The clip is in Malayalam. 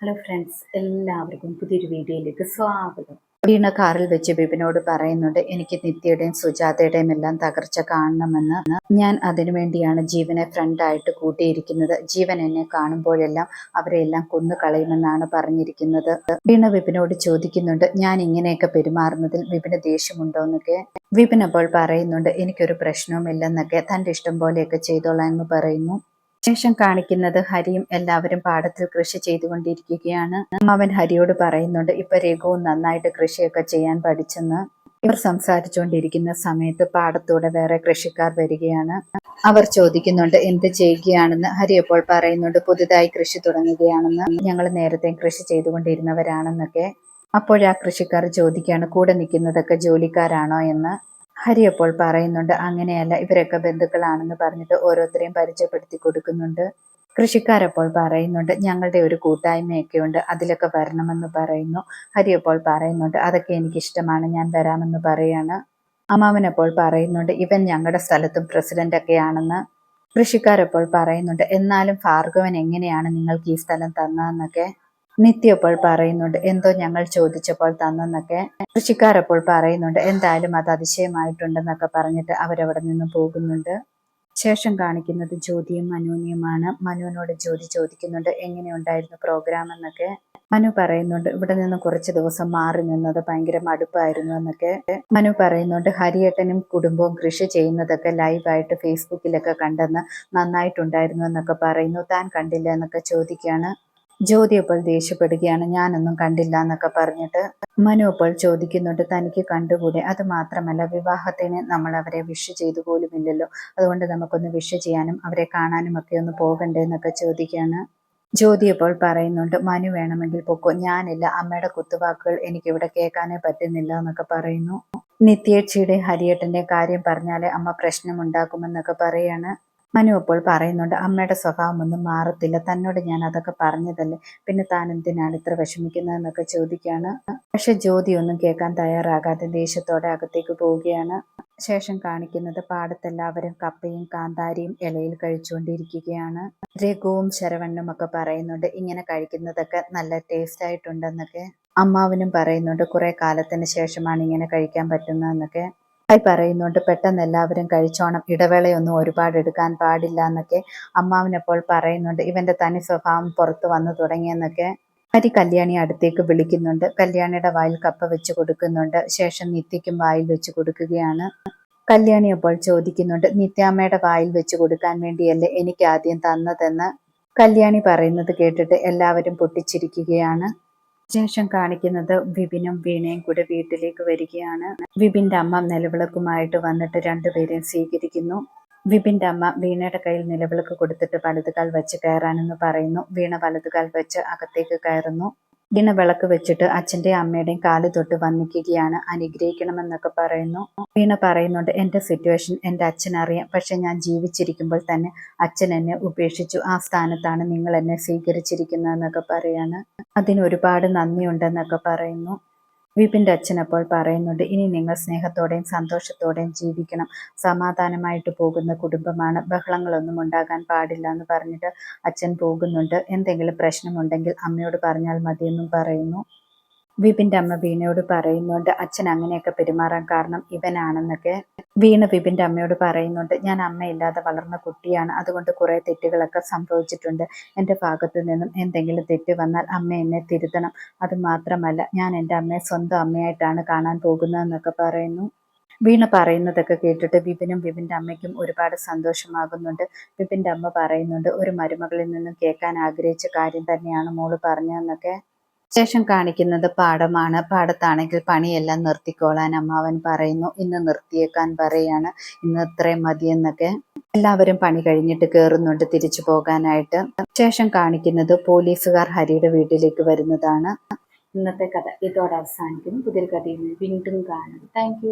ഹലോ ഫ്രണ്ട്സ് എല്ലാവർക്കും പുതിയൊരു വീഡിയോയിലേക്ക് സ്വാഗതം. വീണ കാറിൽ വെച്ച് ബിബിനോട് പറയുന്നുണ്ട് എനിക്ക് നിത്യയുടെയും സുജാതയുടെയും എല്ലാം തകർച്ച കാണണമെന്ന്. ഞാൻ അതിനുവേണ്ടിയാണ് ജീവനെ ഫ്രണ്ടായിട്ട് കൂട്ടിയിരിക്കുന്നത്. ജീവൻ എന്നെ കാണുമ്പോഴെല്ലാം അവരെല്ലാം കൊന്നു കളയുമെന്നാണ് പറഞ്ഞിരിക്കുന്നത്. വീണ ബിബിനോട് ചോദിക്കുന്നുണ്ട് ഞാൻ ഇങ്ങനെയൊക്കെ പെരുമാറുന്നതിൽ ബിബിന് ദേഷ്യമുണ്ടോ എന്നൊക്കെ? വിപിൻ അപ്പോൾ പറയുന്നുണ്ട് എനിക്കൊരു പ്രശ്നവുമില്ലെന്നൊക്കെ. തന്റെ ഇഷ്ടം പോലെയൊക്കെ ചെയ്തോളാം എന്ന് പറയുന്നു. ശേഷം കാണിക്കുന്നത് ഹരിയും എല്ലാവരും പാടത്തിൽ കൃഷി ചെയ്തുകൊണ്ടിരിക്കുകയാണ്. അവൻ ഹരിയോട് പറയുന്നുണ്ട് ഇപ്പൊ രഘുവും നന്നായിട്ട് കൃഷിയൊക്കെ ചെയ്യാൻ പഠിച്ചെന്ന് ഇവർ സംസാരിച്ചുകൊണ്ടിരിക്കുന്ന സമയത്ത് പാടത്തൂടെ വേറെ കൃഷിക്കാർ വരികയാണ്. അവർ ചോദിക്കുന്നുണ്ട് എന്ത് ചെയ്യുകയാണെന്ന്? ഹരി അപ്പോൾ പറയുന്നുണ്ട് പുതുതായി കൃഷി തുടങ്ങുകയാണെന്ന്. ഞങ്ങൾ നേരത്തെ കൃഷി ചെയ്തുകൊണ്ടിരുന്നവരാണെന്നൊക്കെ. അപ്പോഴാ കൃഷിക്കാർ ചോദിക്കുകയാണ് കൂടെ നിൽക്കുന്നതൊക്കെ ജോലിക്കാരാണോ? എന്ന്. ഹരി അപ്പോൾ പറയുന്നുണ്ട് അങ്ങനെയല്ല ഇവരൊക്കെ ബന്ധുക്കളാണെന്ന് പറഞ്ഞിട്ട് ഓരോരുത്തരെയും പരിചയപ്പെടുത്തി കൊടുക്കുന്നുണ്ട്. കൃഷിക്കാരപ്പോൾ പറയുന്നുണ്ട് ഞങ്ങളുടെ ഒരു കൂട്ടായ്മയൊക്കെ ഉണ്ട് അതിലൊക്കെ വരണമെന്ന് പറയുന്നു. ഹരി അപ്പോൾ പറയുന്നുണ്ട് അതൊക്കെ എനിക്ക് ഇഷ്ടമാണ് ഞാൻ വരാമെന്ന് പറയാണ്. അമ്മാവനപ്പോൾ പറയുന്നുണ്ട് ഇവൻ ഞങ്ങളുടെ സ്ഥലത്തും പ്രസിഡന്റ് ഒക്കെയാണെന്ന് കൃഷിക്കാരപ്പോൾ പറയുന്നുണ്ട് എന്നാലും ഭാർഗവൻ എങ്ങനെയാണ് നിങ്ങൾക്ക് ഈ സ്ഥലം തന്നതെന്നൊക്കെ? നിത്യ അപ്പോൾ പറയുന്നുണ്ട് എന്തോ ഞങ്ങൾ ചോദിച്ചപ്പോൾ തന്നെന്നൊക്കെ കൃഷിക്കാരപ്പോൾ പറയുന്നുണ്ട് എന്തായാലും അത് അതിശയമായിട്ടുണ്ടെന്നൊക്കെ പറഞ്ഞിട്ട് അവരവിടെ നിന്ന് പോകുന്നുണ്ട്. ശേഷം കാണിക്കുന്നത് ജ്യോതിയും മനുവിനെയുമാണ്. മനുവിനോട് ജ്യോതി ചോദിക്കുന്നുണ്ട് എങ്ങനെയുണ്ടായിരുന്നു പ്രോഗ്രാം എന്നൊക്കെ? മനു പറയുന്നുണ്ട് ഇവിടെ നിന്ന് കുറച്ച് ദിവസം മാറി നിന്നത് ഭയങ്കര മടുപ്പായിരുന്നു എന്നൊക്കെ. മനു പറയുന്നുണ്ട് ഹരിയേട്ടനും കുടുംബവും കൃഷി ചെയ്യുന്നതൊക്കെ ലൈവായിട്ട് ഫേസ്ബുക്കിലൊക്കെ കണ്ടെന്ന് നന്നായിട്ടുണ്ടായിരുന്നു എന്നൊക്കെ പറയുന്നു. താൻ കണ്ടില്ല എന്നൊക്കെ ചോദിക്കുകയാണ്. ജ്യോതി അപ്പോൾ ദേഷ്യപ്പെടുകയാണ്. ഞാനൊന്നും കണ്ടില്ല എന്നൊക്കെ പറഞ്ഞിട്ട് മനു അപ്പോൾ ചോദിക്കുന്നുണ്ട് തനിക്ക് കണ്ടുകൂടെ? അത് മാത്രമല്ല വിവാഹത്തിന് നമ്മൾ അവരെ വിഷ് ചെയ്തു പോലുമില്ലല്ലോ. അതുകൊണ്ട് നമുക്കൊന്ന് വിഷ് ചെയ്യാനും അവരെ കാണാനും ഒക്കെ ഒന്ന് പോകണ്ടേ എന്നൊക്കെ ചോദിക്കുകയാണ്. ജ്യോതി അപ്പോൾ പറയുന്നുണ്ട് മനു വേണമെങ്കിൽ പൊക്കോ? ഞാനില്ല. അമ്മയുടെ കുത്തുവാക്കുകൾ എനിക്കിവിടെ കേൾക്കാനേ പറ്റുന്നില്ല എന്നൊക്കെ പറയുന്നു. നിത്യേച്ചിയുടെ ഹരിയേട്ടന്റെ കാര്യം പറഞ്ഞാലേ അമ്മ പ്രശ്നമുണ്ടാക്കുമെന്നൊക്കെ പറയാണ്. മനു അപ്പോൾ പറയുന്നുണ്ട് അമ്മയുടെ സ്വഭാവം ഒന്നും മാറത്തില്ല. തന്നോട് ഞാൻ അതൊക്കെ പറഞ്ഞതല്ലേ? പിന്നെ താൻ എന്തിനാണ് ഇത്ര വിഷമിക്കുന്നതെന്നൊക്കെ ചോദിക്കുകയാണ്. പക്ഷെ ജ്യോതി ഒന്നും കേൾക്കാൻ തയ്യാറാകാതെ ദേഷ്യത്തോടെ അകത്തേക്ക് പോവുകയാണ്. ശേഷം കാണിക്കുന്നത് പാടത്തെല്ലാവരും കപ്പയും കാന്താരിയും ഇലയിൽ കഴിച്ചുകൊണ്ടിരിക്കുകയാണ്. രഘുവും ശരവണ്ണും ഒക്കെ പറയുന്നുണ്ട് ഇങ്ങനെ കഴിക്കുന്നതൊക്കെ നല്ല ടേസ്റ്റ് ആയിട്ടുണ്ടെന്നൊക്കെ. അമ്മാവനും പറയുന്നുണ്ട് കുറെ കാലത്തിന് ശേഷമാണ് ഇങ്ങനെ കഴിക്കാൻ പറ്റുന്നതെന്നൊക്കെ. ആയി പറയുന്നുണ്ട്. പെട്ടെന്ന് എല്ലാവരും കഴിച്ചോണം. ഇടവേളയൊന്നും ഒരുപാട് എടുക്കാൻ പാടില്ല എന്നൊക്കെ അമ്മാവനപ്പോൾ പറയുന്നുണ്ട്. ഇവന്റെ തനി സ്വഭാവം പുറത്തു വന്നു തുടങ്ങിയെന്നൊക്കെ ഹരി കല്യാണി അടുത്തേക്ക് വിളിക്കുന്നുണ്ട്. കല്യാണിയുടെ വായിൽ കപ്പ വെച്ച് കൊടുക്കുന്നുണ്ട്. ശേഷം നിത്യയ്ക്കും വായിൽ വെച്ച് കൊടുക്കുകയാണ്. കല്യാണി അപ്പോൾ ചോദിക്കുന്നുണ്ട് നിത്യാമ്മയുടെ വായിൽ വെച്ച് കൊടുക്കാൻ വേണ്ടിയല്ലേ എനിക്ക് ആദ്യം തന്നതെന്ന്? കല്യാണി പറയുന്നത് കേട്ടിട്ട് എല്ലാവരും പൊട്ടിച്ചിരിക്കുകയാണ്. ശേഷം കാണിക്കുന്നത് വിപിനും വീണയും കൂടെ വീട്ടിലേക്ക് വരികയാണ്. വിപിന്റെ അമ്മ നിലവിളക്കുമായിട്ട് വന്നിട്ട് രണ്ടുപേരെയും സ്വീകരിക്കുന്നു. വിപിന്റെ അമ്മ വീണയുടെ കയ്യിൽ നിലവിളക്ക് കൊടുത്തിട്ട് വലതുകാൽ വെച്ച് കയറാനെന്ന് പറയുന്നു. വീണ വലതുകാൽ വെച്ച് അകത്തേക്ക് കയറുന്നു. വീണ വിളക്ക് വെച്ചിട്ട് അച്ഛന്റെയും അമ്മയുടെയും കാൽ തൊട്ട് വന്നിക്കുകയാണ്. അനുഗ്രഹിക്കണമെന്നൊക്കെ പറയുന്നു. വീണ പറയുന്നുണ്ട് എന്റെ സിറ്റുവേഷൻ എന്റെ അച്ഛൻ അറിയാം പക്ഷെ ഞാൻ ജീവിച്ചിരിക്കുമ്പോൾ തന്നെ അച്ഛൻ എന്നെ ഉപേക്ഷിച്ചു. ആ സ്ഥാനത്താണ് നിങ്ങൾ എന്നെ സ്വീകരിച്ചിരിക്കുന്നതെന്നൊക്കെ പറയാണ്. അതിന് ഒരുപാട് നന്ദിയുണ്ടെന്നൊക്കെ പറയുന്നു. വിപിന്റെ അച്ഛൻ അപ്പോൾ പറയുന്നുണ്ട് ഇനി നിങ്ങൾ സ്നേഹത്തോടെയും സന്തോഷത്തോടെയും ജീവിക്കണം. സമാധാനമായിട്ട് പോകുന്ന കുടുംബമാണ്. ബഹളങ്ങളൊന്നും ഉണ്ടാകാൻ പാടില്ല എന്ന് പറഞ്ഞിട്ട് അച്ഛൻ പോകുന്നുണ്ട്. എന്തെങ്കിലും പ്രശ്നമുണ്ടെങ്കിൽ അമ്മയോട് പറഞ്ഞാൽ മതിയെന്നും പറയുന്നു. വിപിന്റെ അമ്മ വീണയോട് പറയുന്നുണ്ട് അച്ഛൻ അങ്ങനെയൊക്കെ പെരുമാറാൻ കാരണം ഇവനാണെന്നൊക്കെ. വീണ വിപിന്റെ അമ്മയോട് പറയുന്നുണ്ട് ഞാൻ അമ്മയില്ലാതെ വളർന്ന കുട്ടിയാണ്. അതുകൊണ്ട് കുറേ തെറ്റുകളൊക്കെ സംഭവിച്ചിട്ടുണ്ട്. എന്റെ ഭാഗത്തു നിന്നും എന്തെങ്കിലും തെറ്റ് വന്നാൽ അമ്മ എന്നെ തിരുത്തണം. അത് മാത്രമല്ല ഞാൻ എന്റെ അമ്മയെ സ്വന്തം അമ്മയായിട്ടാണ് കാണാൻ പോകുന്നതെന്നൊക്കെ പറയുന്നു. വീണ പറയുന്നതൊക്കെ കേട്ടിട്ട് വിപിനും വിപിന്റെ അമ്മയ്ക്കും ഒരുപാട് സന്തോഷമാകുന്നുണ്ട്. വിപിന്റെ അമ്മ പറയുന്നുണ്ട് ഒരു മരുമകളിൽ നിന്നും കേൾക്കാൻ ആഗ്രഹിച്ച കാര്യം തന്നെയാണ് മോൾ പറഞ്ഞതെന്നൊക്കെ. ശേഷം കാണിക്കുന്നത് പാടമാണ് പാടത്താണെങ്കിൽ പണിയെല്ലാം നിർത്തിക്കോളാൻ അമ്മാവൻ പറയുന്നു. ഇന്ന് നിർത്തിയേക്കാൻ പറയാണ്. ഇന്ന് ഇത്രയും മതിയെന്നൊക്കെ. എല്ലാവരും പണി കഴിഞ്ഞിട്ട് കയറുന്നുണ്ട് തിരിച്ചു പോകാനായിട്ട്. ശേഷം കാണിക്കുന്നത് പോലീസുകാർ ഹരിയുടെ വീട്ടിലേക്ക് വരുന്നതാണ്. ഇന്നത്തെ കഥ ഇതോടെ അവസാനിക്കുന്നു. പുതിയ കഥയിൽ വീണ്ടും കാണാം. താങ്ക്